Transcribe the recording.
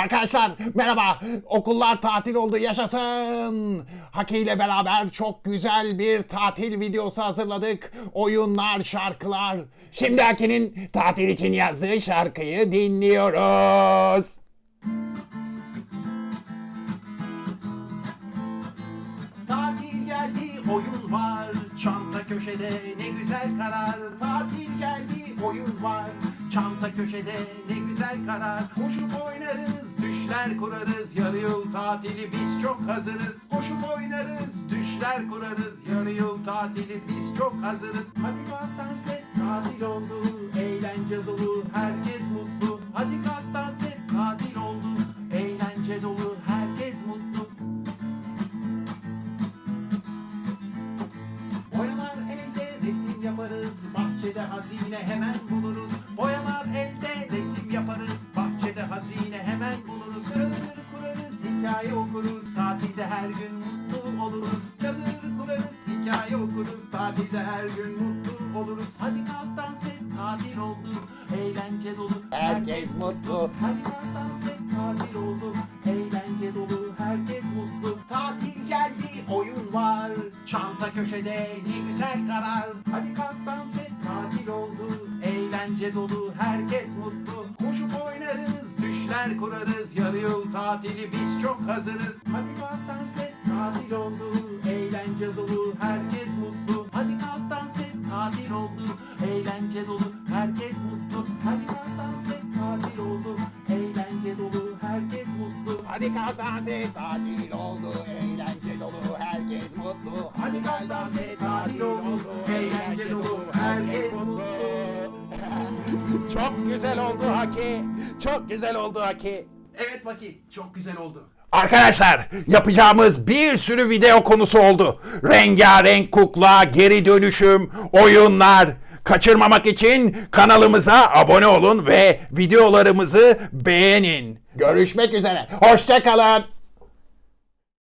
Arkadaşlar merhaba. Okullar tatil oldu yaşasın. Haki ile beraber çok güzel bir tatil videosu hazırladık. Oyunlar, şarkılar. Şimdi Haki'nin tatil için yazdığı şarkıyı dinliyoruz. Tatil geldi oyun var Çanta köşede ne güzel karar Tatil geldi oyun var Çanta köşede ne güzel karar Koşup oynarız düşler kurarız Yarı yıl tatili biz çok hazırız. Koşup oynarız düşler kurarız Yarı yıl tatili biz çok hazırız. Hadi kalk dans et tatil oldu Eğlence dolu herkes mutlu. Hadi kalk dans et tatil oldu Eğlence dolu herkes mutlu. Boyalar elde resim yaparız Bahçede hazine hemen buluruz hikaye okuruz Tatilde her gün mutlu oluruz. Çadır kurarız hikaye okuruz Tatilde her gün mutlu oluruz. Hadi kalk dans et tatil oldu Eğlence dolu. Herkes mutlu. Hadi kalk dans et tatil oldu Eğlence dolu. Herkes mutlu. Tatil geldi oyun var. Çanta köşede ne güzel karar. Hadi kalk dans et tatil oldu Eğlence dolu. Herkes mutlu. Koşup oynarız düşler kurarız Yarı yıl tatili biz çok hazırız Hadi kalk dans et tatil oldu Eğlence dolu herkes mutlu Hadi kalk dans et tatil oldu Eğlence dolu herkes mutlu Hadi kalk dans et tatil oldu Eğlence dolu herkes mutlu Hadi kalk dans et tatil oldu. Eğlence dolu herkes mutlu. Hadi kalk dans et Çok güzel oldu Haki. Çok güzel oldu Haki. Evet Baki çok güzel oldu Arkadaşlar yapacağımız bir sürü video konusu oldu. Rengarenk kukla, geri dönüşüm, oyunlar. Kaçırmamak için kanalımıza abone olun ve videolarımızı beğenin. Görüşmek üzere. Hoşçakalın.